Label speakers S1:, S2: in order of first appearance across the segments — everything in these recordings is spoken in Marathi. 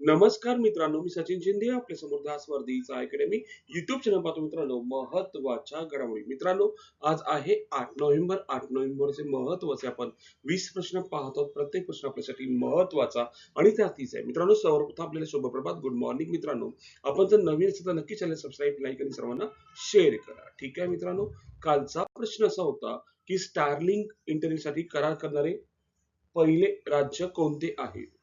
S1: नमस्कार मित्रांनो मी सचिन शिंदे आपल्यासमोर दासवर्दीचा अकॅडमी युट्यूब चॅनल पाहतो मित्रांनो महत्त्वाच्या घडामोडी. मित्रांनो आज आहे आठ नोव्हेंबर. आठ नोव्हेंबरचे महत्त्वाचे आपण वीस प्रश्न पाहतो. प्रत्येक प्रश्न आपल्यासाठी महत्त्वाचा आणि त्यातीच आहे. मित्रांनो सर्वप्रथम आपल्याला शुभप्रभात. गुड मॉर्निंग मित्रांनो. आपण जर नवीन असेल तर नक्की चॅनल सबस्क्राईब लाईक आणि सर्वांना शेअर करा. ठीक आहे मित्रांनो? कालचा प्रश्न असा होता की स्टारलिंक इंटरनेटसाठी करार करणारे पहिले राज्य कोणते आहे?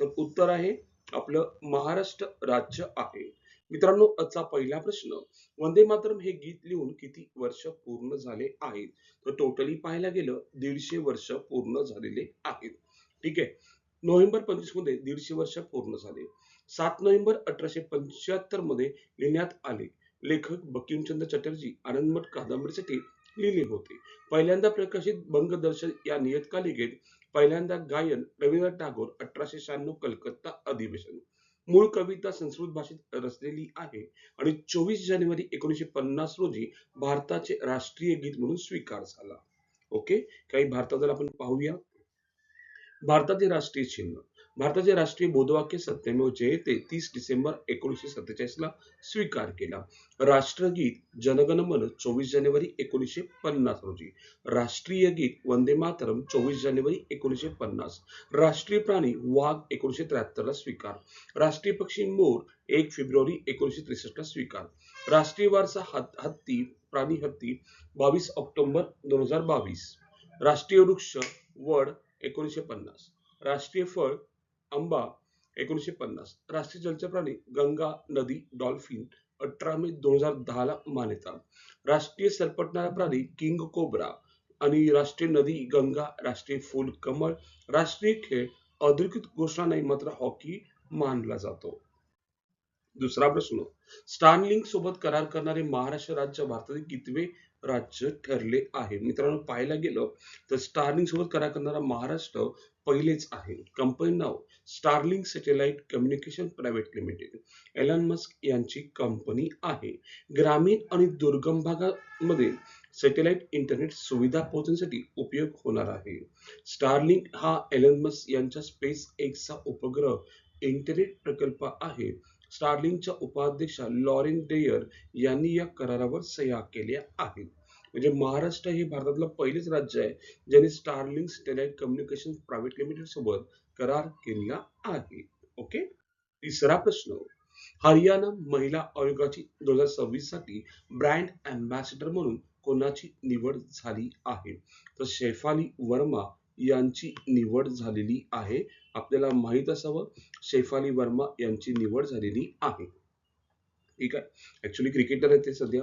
S1: तर उत्तर आहे आपलं महाराष्ट्र राज्य आहे. मित्रांनो आजचा पहिला प्रश्न वंदे मातरम हे गीत लिहून किती वर्ष पूर्ण झाले आहेत? तर टोटली पाहायला गेलं दीडशे वर्ष पूर्ण झालेले आहेत. ठीक आहे? नोव्हेंबर पंचवीसमध्ये दीडशे वर्ष पूर्ण झाले. सात नोव्हेंबर अठराशे पंच्याहत्तरमध्ये लिहिण्यात आले. लेखक बंकिमचंद्र चटर्जी आनंदमठ कादंबरीसाठी लिहिले होते. पहिल्यांदा प्रकाशित बंगदर्शन या नियतकालिकेत पहिल्यांदा गायन रवींद्रनाथ टागोर अठराशे शहाण्णव कलकत्ता अधिवेशन. मूळ कविता संस्कृत भाषेत रचलेली आहे आणि चोवीस जानेवारी एकोणीसशे पन्नास रोजी भारताचे राष्ट्रीय गीत म्हणून स्वीकार झाला. ओके? काही भारतातील आपण पाहूया. भारताचे राष्ट्रीय चिन्ह. भारताचे राष्ट्रीय बोधवाक्य सत्यमेव जयते तीस डिसेंबर एकोणीसशे सत्तेचाळीस ला स्वीकार केला. राष्ट्रगीत जनगण मन चोवीस जानेवारी एकोणीसशे पन्नास रोजी. राष्ट्रीय गीत वंदे मातरम चोवीस जानेवारी एकोणीसशे पन्नास. राष्ट्रीय प्राणी वाघ एकोणीसशे त्र्याहत्तर ला स्वीकार. राष्ट्रीय पक्षी मोर एक फेब्रुवारी एकोणीसशे त्रेसष्ट ला स्वीकार. राष्ट्रीय वारसा हत्ती प्राणी हत्ती बावीस ऑक्टोबर दोन हजार बावीस. राष्ट्रीय वृक्ष वड एकोणीसशे पन्नास. राष्ट्रीय फळ आंबा एकोणीसशे पन्नास. राष्ट्रीय जलचर प्राणी गंगा नदी डॉल्फिन अठरा मे दोन हजार दहाला मान्यता राष्ट्रीय सरपटणारा प्राणी किंग कोब्रा आणि राष्ट्रीय नदी गंगा राष्ट्रीय फूल कमळ राष्ट्रीय खेळ अधिकृत घोषणा नाही मात्र हॉकी मानला जातो. दुसरा प्रश्न. स्टारलिंक सोबत करार करणारे महाराष्ट्र राज्य भारतातील कितवे राज्य ठरले आहे. मित्रांनो पाहायला गेलं तर स्टार्लिंग सोबत करार करणारा महाराष्ट्र पहिलेच आहे. कंपनी नाव Starlink satellite communication private limited Elon Musk यांची कंपनी आहे. ग्रामीण आणि दुर्गम भागामध्ये सॅटेलाइट इंटरनेट सुविधा पोहोचण्यासाठी उपयोग होणार आहे. स्टार्लिंग हा एलन मस्क यांच्या स्पेस एक्सचा उपग्रह इंटरनेट प्रकल्प आहे. स्टार्लिंगच्या उपाध्यक्षा लॉरेन डेयर यांनी या करारावर सह्या केल्या आहेत. म्हणजे महाराष्ट्र हे भारतातलं पहिलेच राज्य आहे ज्याने Starlink satellite communication private limited सोबत करार केला आहे. ओके तिसरा प्रश्न. हरियाणा महिला आयोगाची दोन हजार सव्वीससाठी ब्रँड अँबॅसिडर म्हणून कोणाची निवड झाली आहे? तर शेफाली वर्मा यांची निवड झालेली आहे. आपल्याला माहीत असावं शेफाली वर्मा यांची निवड झालेली आहे. ठीक आहे? ऍक्च्युली क्रिकेटर आहे ते सध्या.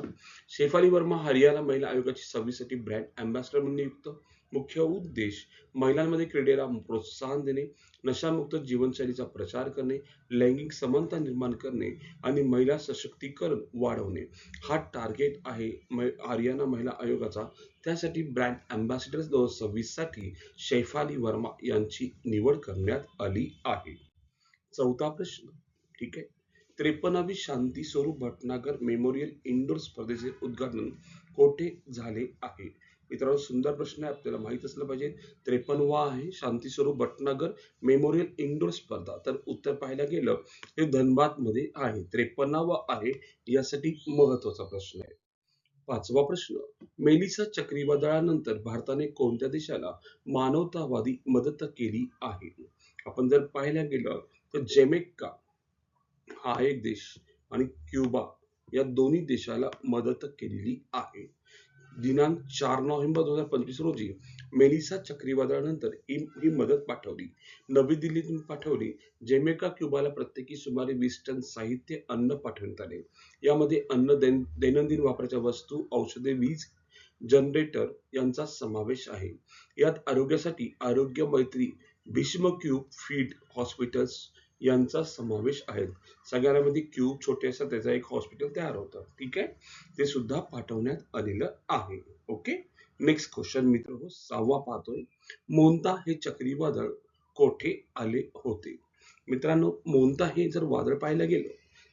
S1: शेफाली वर्मा हरियाणा महिला आयोगाची सव्वीससाठी ब्रँड अँबॅसिडर म्हणून नियुक्त. मुख्य उद्देश महिलांमध्ये क्रीडेला प्रोत्साहन देणे नशामुक्त जीवनशैलीचा प्रचार करणे लैंगिक समानता निर्माण करणे आणि महिला सशक्तीकरण वाढवणे. हा टार्गेट आहे हरियाणा महिला आयोगाचा. त्यासाठी ब्रँड अँबॅसिडर दोन हजार सव्वीससाठी शैफाली वर्मा यांची निवड करण्यात आली आहे. चौथा प्रश्न ठीक आहे? त्रेपन्नावी शांती स्वरूप भटनागर मेमोरियल इंडोर स्पर्धेचे उद्घाटन कोठे झाले आहे? मित्रांनो सुंदर प्रश्न आहे. आपल्याला माहीत असलं पाहिजे. त्रेपन्नवा आहे शांती स्वरूप भटनागर मेमोरियल इंडोर स्पर्धा. तर उत्तर पाहायला गेलं हे धनबादमध्ये आहे. त्रेपन्नावा आहे यासाठी महत्त्वाचा प्रश्न आहे. पाचवा प्रश्न मेलिसा चक्रीवादळानंतर भारताने कोणत्या देशाला मानवतावादी मदत केली आहे? आपण जर पाहायला गेलं तर जेमेक्का हा एक देश आणि क्युबा या दोन्ही देशाला मदत केलेली आहे. दिनांक चार नोव्हेंबर दोन हजार पंचवीस रोजी मेलिसा चक्रीवादळानंतर ही मदत पाठवली. नवी दिल्लीतून पाठवली. जेमेका क्युबाला प्रत्येकी सुमारे वीस टन साहित्य अन्न पाठवण्यात आले. यामध्ये अन्न दैनंदिन वापराच्या वस्तू औषधे वीज जनरेटर यांचा समावेश आहे. यात आरोग्यासाठी आरोग्य मैत्री भीष्म क्यूब फीड हॉस्पिटल्स यांचा समावेश आहे. सगळ्यांमध्ये क्यूब छोटे असतात त्याचा एक हॉस्पिटल तयार होतं. ठीक आहे? ते सुद्धा पाठवण्यात आलेलं आहे. ओके नेक्स्ट क्वेश्चन मित्र हो सहावा पाहतोय. मोंता हे चक्रीवादळ कोठे आले होते? मित्रांनो मोंता हे जर वादळ पाहायला गेलं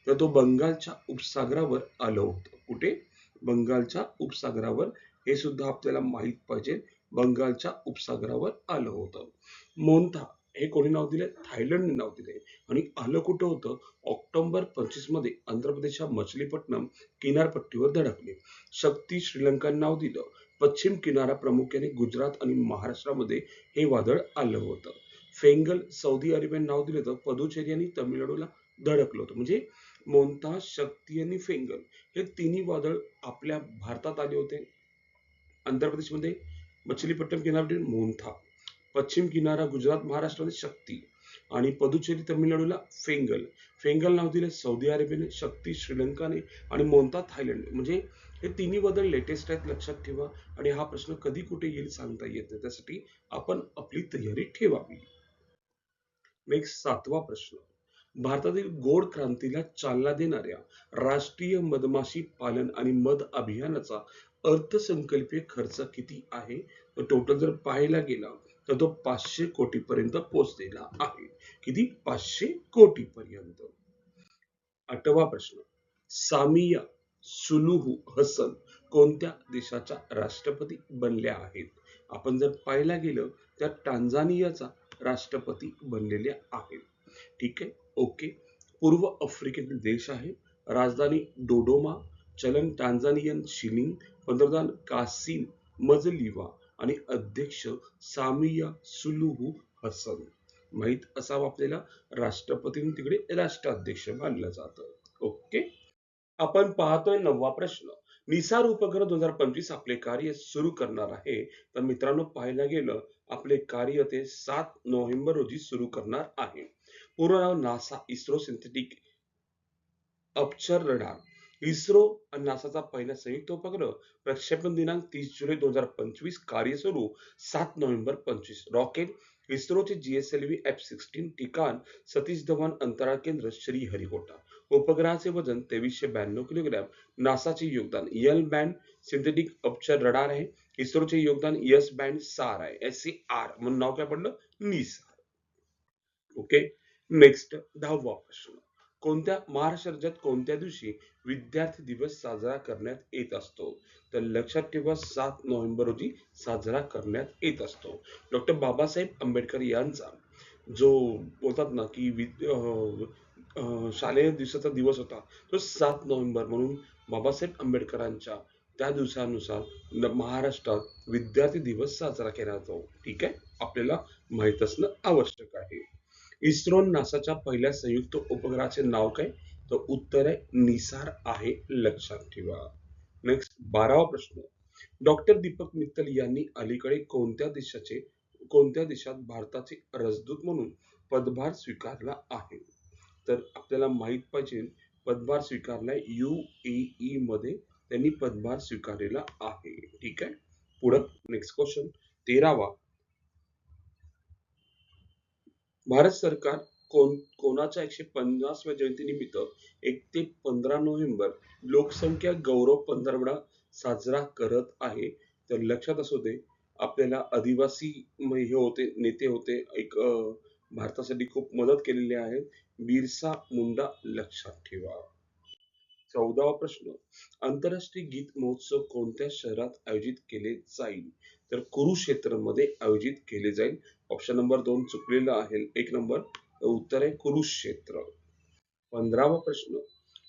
S1: तर तो बंगालच्या उपसागरावर आलं होतं. कुठे? बंगालच्या उपसागरावर. हे सुद्धा आपल्याला माहीत पाहिजे. बंगालच्या उपसागरावर आलं होतं. मोंता हे कोणी नाव दिले थायलंडने नाव दिले आणि आलं कुठं होतं? ऑक्टोबर पंचवीसमध्ये आंध्र प्रदेशच्या मछलीपट्टणम किनारपट्टीवर धडकले. शक्ती श्रीलंकाने नाव दिलं. पश्चिम किनारा प्रामुख्याने गुजरात आणि महाराष्ट्रामध्ये हे वादळ आलं होतं. फेंगल सौदी अरेबियाने नाव दिलं होतं. पदुचेरी आणि तमिळनाडूला धडकलं होतं. म्हणजे मोंता शक्ती आणि फेंगल हे तिन्ही वादळ आपल्या भारतात आले होते. आंध्र प्रदेशमध्ये मछलीपट्टम किनारपट्टी मोंथा. पश्चिम किनारा गुजरात महाराष्ट्राने शक्ती आणि पदुचेरी तमिळनाडूला फेंगल. फेंगल नाव दिले सौदी अरेबियाने शक्ती श्रीलंकाने आणि मोन्ता थायलंड म्हणजे हे तिन्ही बदल लेटेस्ट आहेत लक्षात ठेवा. आणि हा प्रश्न कधी कुठे येईल सांगता येत नाही. त्यासाठी आपण आपली तयारी ठेवावी. नेक्स्ट सातवा प्रश्न. भारतातील गोड क्रांतीला चालना देणाऱ्या राष्ट्रीय मधमाशी पालन आणि मध अभियानाचा अर्थसंकल्पीय खर्च किती आहे? टोटल जर पाहायला गेला तर तो पाचशे कोटीपर्यंत पोहोचलेला आहे. किती? पाचशे कोटी पर्यंत आठवा प्रश्न. सामिया सुलुहू हसन कोणत्या देशाच्या राष्ट्रपती बनल्या आहेत? आपण जर पाहायला गेलं तर टांझानियाचा राष्ट्रपती बनलेल्या आहेत. ठीक आहे? ओके. पूर्व आफ्रिकेतील देश आहे. राजधानी डोडोमा चलन टांझानियन शिलिंग पंतप्रधान कासिम मजलिवा आणि अध्यक्ष सामिया सुलुहू हसन. माहीत असावं आपल्याला राष्ट्रपतींनी तिकडे राष्ट्राध्यक्ष मानलं जातं. ओके? आपण पाहतोय नववा प्रश्न. निसार उपग्रह दोन हजार पंचवीस आपले कार्य सुरू करणार आहे. तर मित्रांनो पाहायला गेलं आपले कार्य ते सात नोव्हेंबर रोजी सुरू करणार आहे. पूर्ण नाव NASA ISRO synthetic aperture radar. ISRO आणि नासाचा पहिला संयुक्त उपग्रह प्रक्षेपण दिनांक तीस जुलै दोन हजार पंचवीस कार्य सुरू सात नोव्हेंबर पंचवीस. रॉकेट इस्रोचे जीएसएलव्ही एफ सिक्स्टीन ठिकाण सतीश धवन अंतराळ केंद्र श्रीहरिकोटा. उपग्रहाचे वजन तेवीसशे ब्याण्णव किलोग्रॅम. नासाचे योगदान L band synthetic aperture radar आहे. इस्रोचे योगदान एस बँड सार आहे. एस सी आर म्हणून नाव काय पडलं? निसार. ओके? नेक्स्ट दहावा प्रश्न. कोणत्या महाराष्ट्र राज्यात कोणत्या दिवशी विद्यार्थी दिवस साजरा करण्यात येत असतो? तर लक्षात ठेवा सात नोव्हेंबर रोजी साजरा करण्यात येत असतो. डॉक्टर बाबासाहेब आंबेडकर यांचा जो बोलतात ना की वि- शालेय दिवसाचा दिवस होता तो सात नोव्हेंबर म्हणून बाबासाहेब आंबेडकरांच्या त्या दिवसानुसार महाराष्ट्रात विद्यार्थी दिवस साजरा केला जातो. ठीक आहे? आपल्याला माहीत असणं आवश्यक इस्रो नासाच्या पहिल्या संयुक्त उपग्रहाचे नाव काय? तर उत्तर आहे निसार आहे लक्षात ठेवा. नेक्स्ट बारावा प्रश्न. डॉक्टर दीपक मित्तल यांनी अलीकडे कोणत्या देशाचे कोणत्या देशात भारताचे राजदूत म्हणून पदभार स्वीकारला आहे? तर आपल्याला माहीत पाहिजे पदभार स्वीकारलाय ई मध्ये त्यांनी पदभार स्वीकारलेला आहे. ठीक आहे? पुढं नेक्स्ट क्वेश्चन तेरावा. भारत सरकार कोण कोणाच्या एकशे पन्नासव्या जयंतीनिमित्त एक ते पंधरा नोव्हेंबर लोकसंख्या गौरव पंधरवडा साजरा करत आहे. तर लक्षात असू दे आपल्याला आदिवासी हे होते नेते होते एक भारतासाठी खूप मदत केलेली आहे बिरसा मुंडा लक्षात ठेवा. चौदावा प्रश्न. आंतरराष्ट्रीय गीत महोत्सव कोणत्या शहरात आयोजित केले जाईल? तर कुरुक्षेत्रमध्ये आयोजित केले जाईल. ऑप्शन नंबर दोन चुकलेला आहे. एक नंबर उत्तर आहे कुरुक्षेत्र पंधरावा प्रश्न.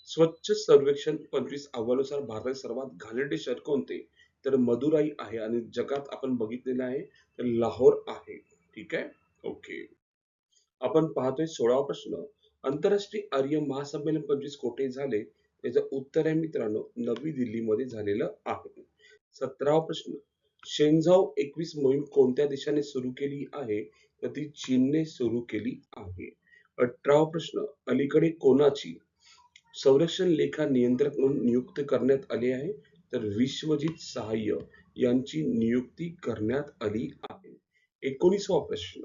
S1: स्वच्छ सर्वेक्षण पंचवीस अहवालानुसार भारताचे सर्वात घाणेरडे शहर कोणते? तर मदुराई आहे आणि जगात आपण बघितलेलं आहे तर लाहोर आहे. ठीक आहे? ओके आपण पाहतोय सोळावा प्रश्न. आंतरराष्ट्रीय आर्य महासंमेलन पंचवीस कोठे झाले? याचं उत्तर आहे मित्रांनो नवी दिल्लीमध्ये झालेलं आहे. सतरावा प्रश्न. शेंझाव एकवीस मोहीम कोणत्या देशाने सुरू केली आहे? तर ती चीनने सुरू केली आहे. अठरावा प्रश्न. अलीकडे कोणाची संरक्षण लेखा नियंत्रक म्हणून नियुक्त करण्यात आली आहे? तर विश्वजित सहाय्य यांची नियुक्ती करण्यात आली आहे. एकोणीसवा प्रश्न.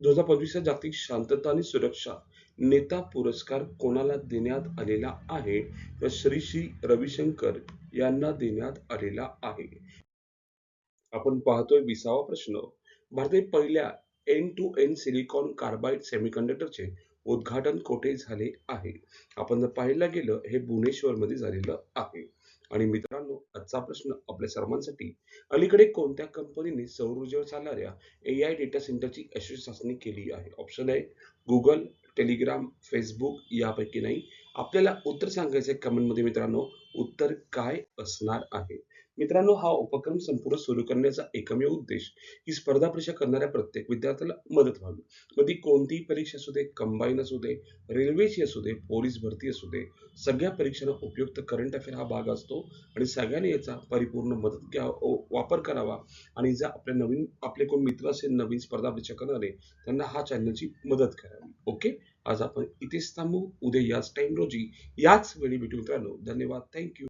S1: दोन हजार पंचवीसचा जागतिक शांतता आणि सुरक्षा नेता पुरस्कार कोणाला देण्यात आलेला आहे? तर श्री श्री रविशंकर यांना देण्यात आलेला आहे. आपण पाहतोय विसावा प्रश्न. भारतीय पहिल्या N two N silicon carbide सेमीकंडक्टरचे उद्घाटन कोठे झाले आहे? आपण जर पाहायला गेलं हे भुवनेश्वर मध्ये झालेलं आहे. आणि मित्रांनो आजचा प्रश्न आपल्या सर्वांसाठी अलीकडे कोणत्या कंपनीने सौर ऊर्जेवर चालणाऱ्या ए आय डेटा सेंटरची यशस्वी चाचणी केली आहे? ऑप्शन आहे गुगल टेलिग्राम फेसबुक यापैकी नाही. आपल्याला उत्तर सांगायचे कमेंटमध्ये मित्रांनो. उत्तर काय असणार आहे? मित्रांनो हा उपक्रम संपूर्ण सुरू करण्याचा एकमेव उद्देश ही स्पर्धा परीक्षा करणाऱ्या प्रत्येक विद्यार्थ्याला मदत व्हावी. मग ती कोणतीही परीक्षा असू दे कंबाईन असू दे रेल्वेची असू दे पोलीस भरती असू दे सगळ्या परीक्षांना उपयुक्त करंट अफेअर हा भाग असतो आणि सगळ्यांनी याचा परिपूर्ण मदत घ्या वापर करावा. आणि जर आपले नवीन आपले कोण मित्र असेल नवीन स्पर्धा परीक्षा करणारे त्यांना हा चॅनलची मदत करावी. ओके आज आपण इथेच थांबू. उद्या याच टाइम रोजी याच वेळी भेटू मित्रांनो. धन्यवाद. थँक्यू